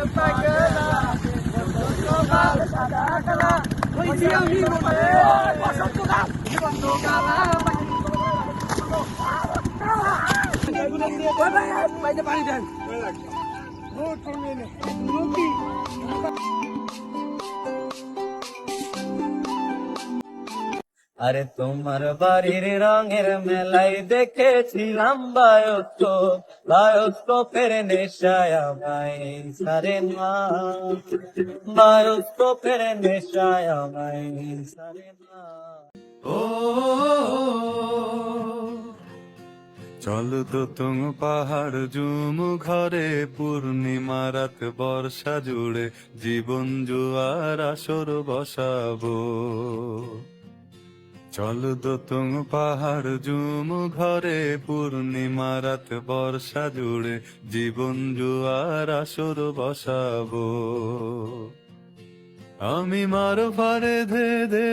Bukan dia, bukan আরে তোমার বাড়ির রঙের মেলাই দেখেছিলাম বায়স্কো বায়স্কোপের নেশায় আমায় সারে মা। বায়স্কোপের নেশায় আমায় সারে মা। ও, চল তো তুম পাহাড় জুম ঘরে, পূর্ণিমা রাত বর্ষা জুড়ে জীবন জুয়ার আসর বসাবো। চল তো তুম পাহাড় জুম ঘরে, পূর্ণিমা রাত বর্ষা জুড়ে, জীবন জুয়ার আসর বসাবো। আমি মার ফারে ধে ধে